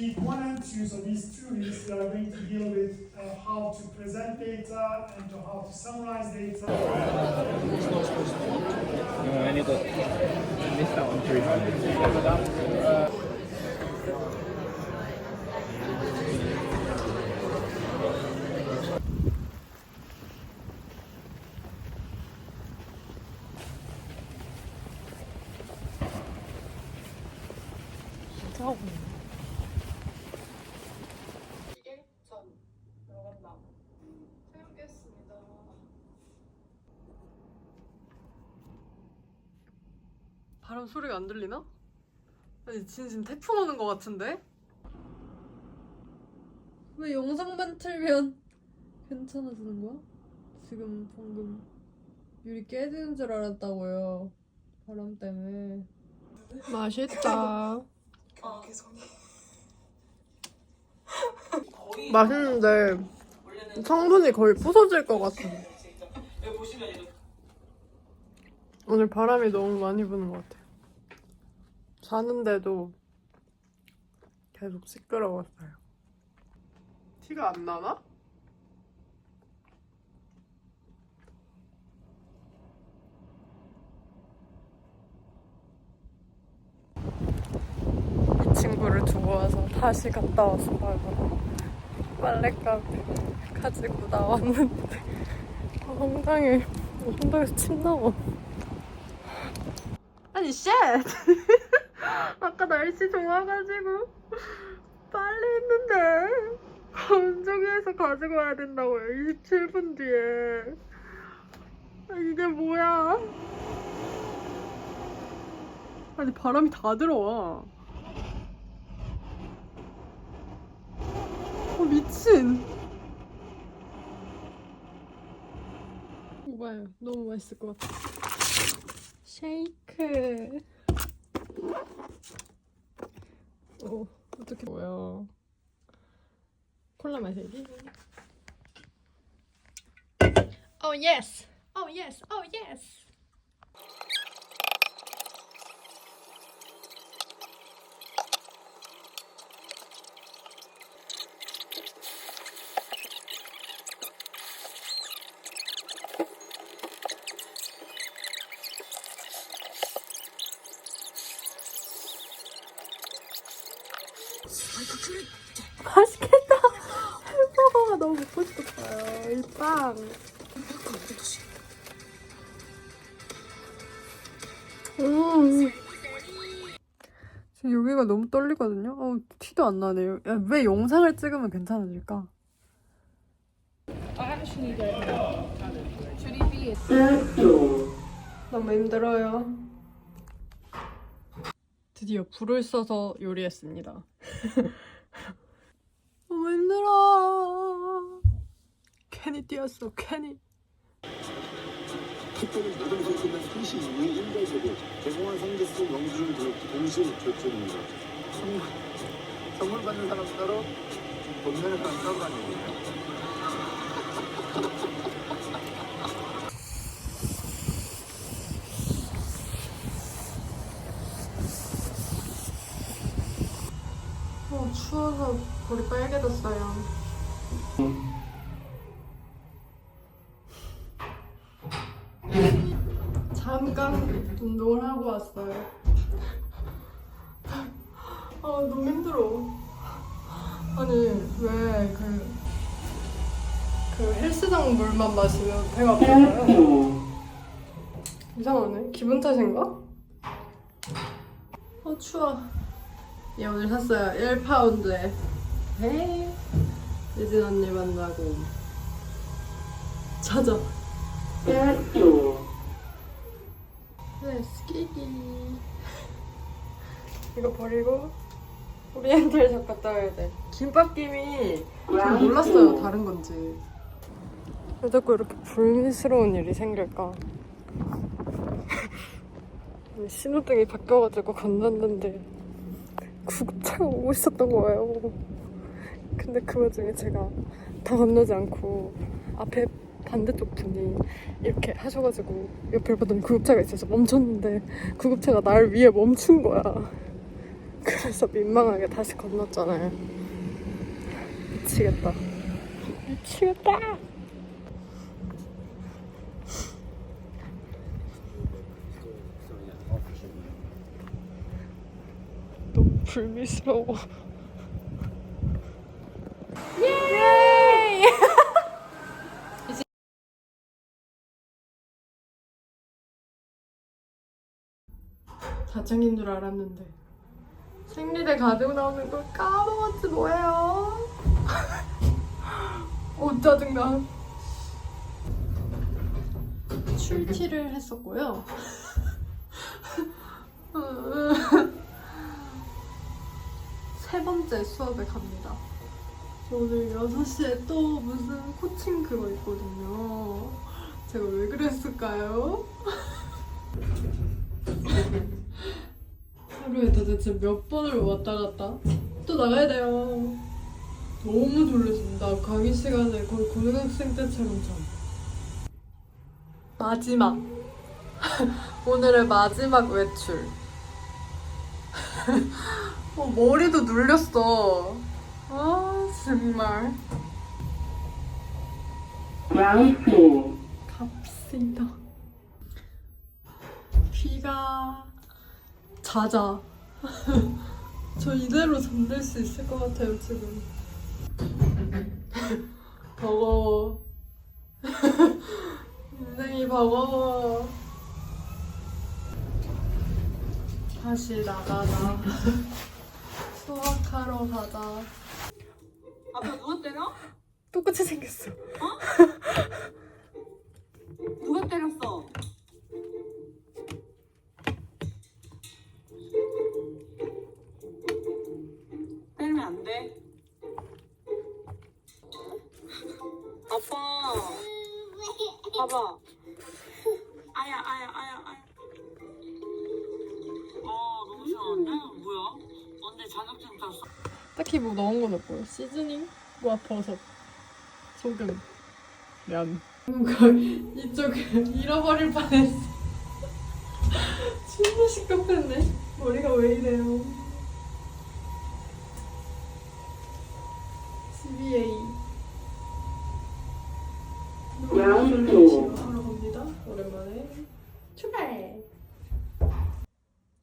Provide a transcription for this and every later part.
One and two, so these two weeks, we are going to deal with uh, how to present data and to how to summarize data. No, I need to I missed that one three 바람 소리가 안 들리나? 아니 진심 태풍 오는 것 같은데? 왜 영상만 틀면 괜찮아지는 거야? 지금 방금 유리 깨지는 줄 알았다고요. 바람 때문에. 맛있다. 맛있는데 성분이 거의 부서질 것 같아. 오늘 바람이 너무 많이 부는 것 같아 요. 자는데도 계속 시끄러웠어요. 티가 안 나나? 이 친구를 두고 와서 다시 갔다 왔어요. 빨래가게 가지고 나왔는데 아, 엉덩이 침 나와. 아니 쉣! 아까 날씨 좋아가지고 빨리 했는데 건조기에서 가지고 와야 된다고요 27분 뒤에. 아, 이게 뭐야? 아니 바람이 다 들어와. 어 미친. 오바야 너무 맛있을 것 같아. 쉐이크. 오, 어떻게 뭐야? 콜라 마시기. Oh yes. Oh yes. Oh yes. 맛있겠다. 햄버거가 너무 먹고 싶었어요. 이 빵. 음. 지금 여기가 너무 떨리거든요. 어, 티도 안 나네요. 야, 왜 영상을 찍으면 괜찮아질까? 너무 힘들어요. 드디어 불을 써서 요리했습니다. 너무 힘들어. 괜히 뛰었어, 괜히. 특별히 모든 선수는 32인 일괄세고 개성한 성대수 영주를 동- 동시에 결정입니다. 선물, 받는 사람 따로 돈 내는 사람 따로 아니에요. 잠깐 운동을 하고 왔어요. 아, 너무 힘들어. 아니, 왜 그, 그 헬스장 물만 마시면 배가 아파요? 이상하네. 기분 탓인가? 아, 추워. 얘 오늘 샀어요. 1파운드에. 에이. 유진 언니 만나고. 찾아. 네, 스키기. 이거 버리고 오리엔탈 샵 갔다 와야 돼. 김밥김이 전 몰랐어요. 다른 건지. 왜 자꾸 이렇게 불미스러운 일이 생길까? 신호등이 바뀌어가지고 건넜는데 구급차가 오고 있었던 거예요. 근데 그 와중에 제가 다 건너지 않고 앞에 반대쪽 분이 이렇게 하셔가지고 옆을 보더니 구급차가 있어서 멈췄는데 구급차가 날 위에 멈춘 거야. 그래서 민망하게 다시 건넜잖아요. 미치겠다. 미치겠다. 너무 불미스러워. 예! 자청인 줄 알았는데 생리대 가지고 나오는 걸 까먹었지 뭐예요? 어 짜증나. 출티를 했었고요. 세 번째 수업에 갑니다. 저 오늘 6시에 또 무슨 코칭 그거 있거든요. 제가 왜 그랬을까요? 하루에 도대체 몇 번을 왔다 갔다? 또 나가야 돼요. 너무 졸려진다. 강의 시간에 거의 고등학생 때처럼 자. 마지막. 오늘의 마지막 외출. 어, 머리도 눌렸어. 아, 정말. 갑시다. 귀가 자자. 저 이대로 잠들 수 있을 것 같아요, 지금. 버거워. 인생이 버거워. 다시 나가자. 수학하러 가자. 아빠 누가 때려? 똑같이 생겼어. 누 시즈닝, 와 버섯, 소금, 면. 뭔가 이쪽에 잃어버릴 뻔했어. 진짜 시끄럽네. 머리가 왜 이래요? CBA. 하러 갑니다. 오랜만에 출발.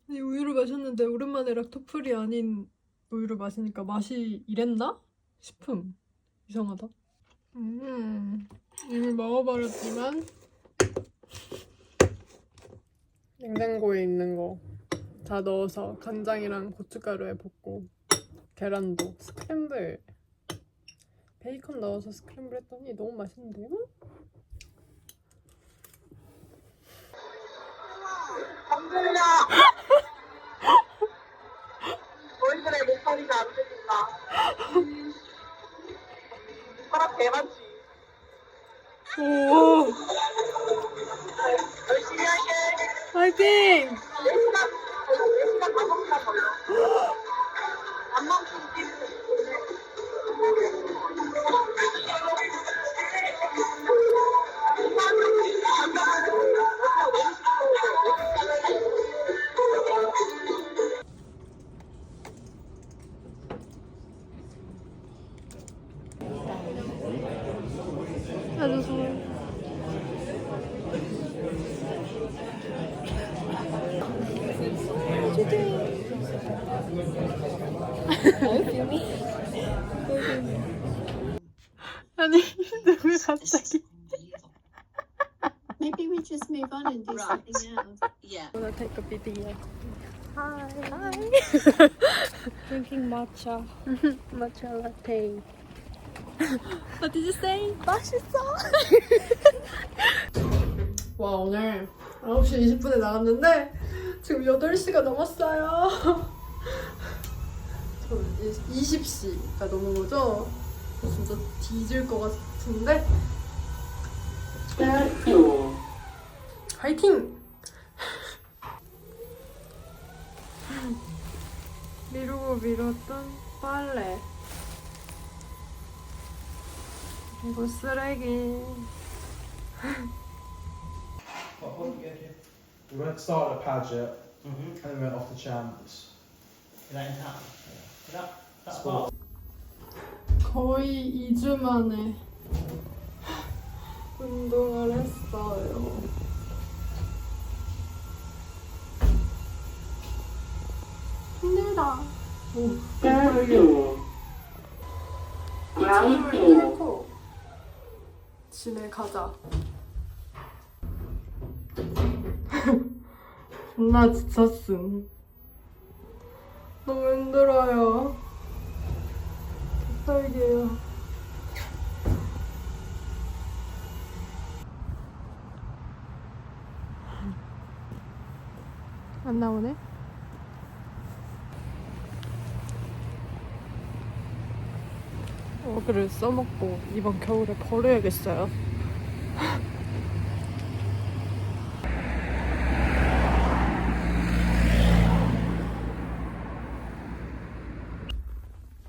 아니, 우유를 마셨는데 오랜만에 락토프리 아닌 우유를 마시니까 맛이 이랬나? 싶음. 이상하다. 음, 이미 먹어버렸지만 냉장고에 있는 거 다 넣어서 간장이랑 고춧가루에 볶고 계란도 스크램블 베이컨 넣어서 스크램블 했더니 너무 맛있는데요? 너희들의 목소리가 안 들린다. 사람 개많지. 오, 열심히 할게. 파이팅! 4시간, 4시간 5시간 걸려. 아주 좋아요. 아니 누구 갑자기 Maybe we just move on and do Right. something else. Yeah. wanna take a video hi hi Drinking matcha. matcha latte What did you say? 맛있어. 와 오늘 9시 20분에 나갔는데 지금 8시가 넘었어요 저 이제 20시가 넘은 거죠? 진짜 뒤질 것 같은데 화이팅! 미루고 미뤘던 빨래 그리고 쓰레기 We went to start at Paget, and then we went off to Champs. 거의 2주 만에 운동을 했어요. 힘들다. 오, 힘을 잃고 집에 가자. 나 지쳤음. 너무 힘들어요. 개떨게요. 안 나오네? 어그를 써먹고 이번 겨울에 버려야겠어요.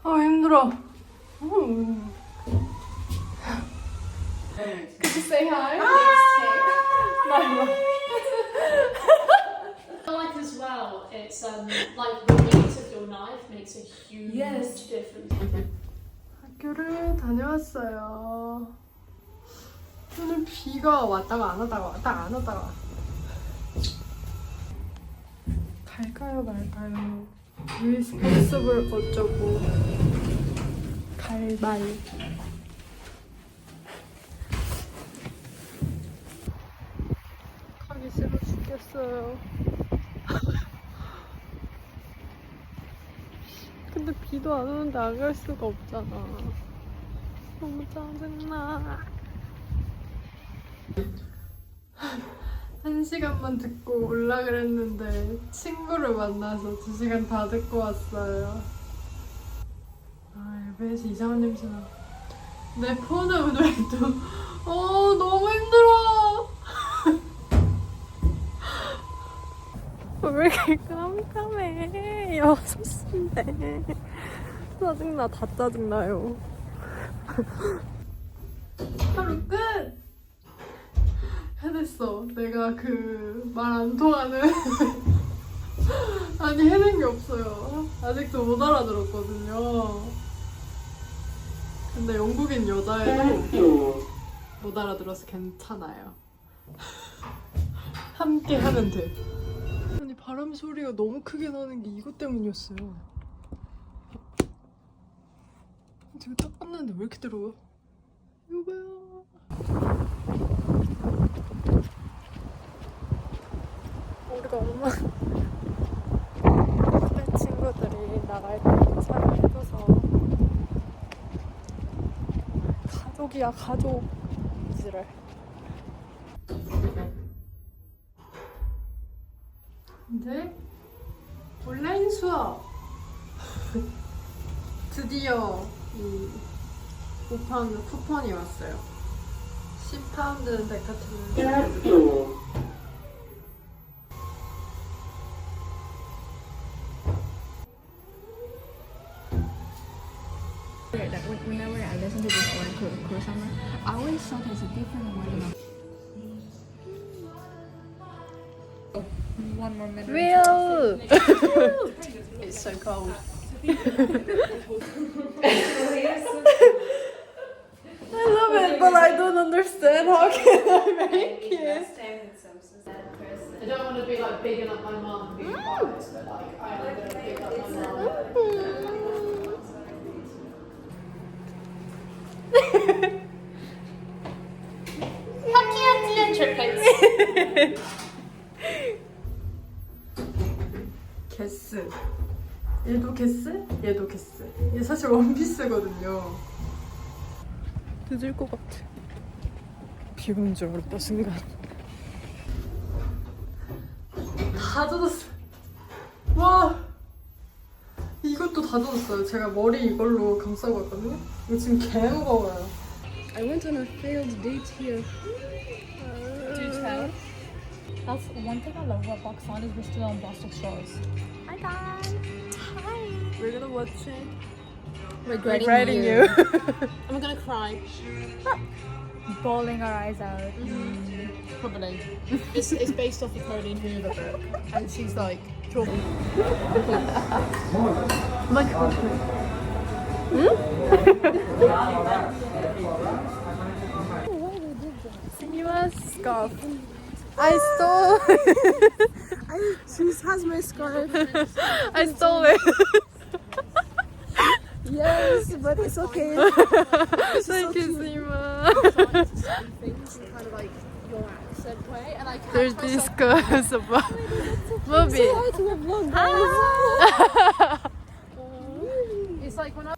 아 힘들어. 음. Could you say hi? I like as well, it's um, like the weight of your knife makes a huge difference. 학교를 다녀왔어요. 오늘 비가 왔다가 안 왔다가 왔다가 안 왔다가. 갈까요 말까요? 리스폰서블 어쩌고 갈말. 가기 싫어 죽겠어요. 근데 비도 안 오는데 안 갈 수가 없잖아. 너무 짜증나. 한 시간만 듣고 올라 그랬는데 친구를 만나서 두 시간 다 듣고 왔어요. 아, 엘베에서 이상한 냄새 나. 내 폰은 오늘도 어 너무 힘들어. 왜 이렇게 깜깜해? 여섯 시인데 짜증나 다 짜증나요. 하루 끝. 해냈어. 내가 그 말 안 통하는 아니 해낸 게 없어요. 아직도 못 알아들었거든요. 근데 영국인 여자애도 못 알아들어서 괜찮아요. 함께 하면 돼. 바람 소리가 너무 크게 나는 게 이것 때문이었어요. 지금 딱 봤는데 왜 이렇게 들어요? 이거야. 우리가 엄마 친구들이 나갈 때 차를 해줘서 가족이야 가족 이지를 이제 온라인 수업 드디어 이 5파운드 쿠폰이 왔어요 10파운드는 데카틀론 That when- whenever I listen to this one, Cruel Summer, I always thought there's a different one. One more minute. Real! it's so cold. I love it, but I don't understand how can I make it. I don't want to be like bigging up my mum being mm. biased, but like I am going to big up my mum. 게스. 얘도 게스? 얘도 게스. 얘 사실 원피스거든요. 늦을 것 같아. 비 오는 줄 알았다, 순간. 다 젖었어. 와! 이것도 다 젖었어요. 제가 머리 이걸로 감싸고 왔거든요. 이거 지금 개 무거워요. I went on a failed date here. Do tell. That's one thing I love about Pakistan is we're still on straws. We're gonna watch it. regretting, Regretting you. I'm gonna cry. bawling our eyes out. Mm-hmm. Probably. it's, it's based off a Caroline Hoover book, and she's like talking. Simila's hmm? scarf. I stole. I, she has my scarf. I stole it. yes, but it's okay. Thank you, Sima. kind of like your accent way, and I There's this girl about movie. Ah. It's like when I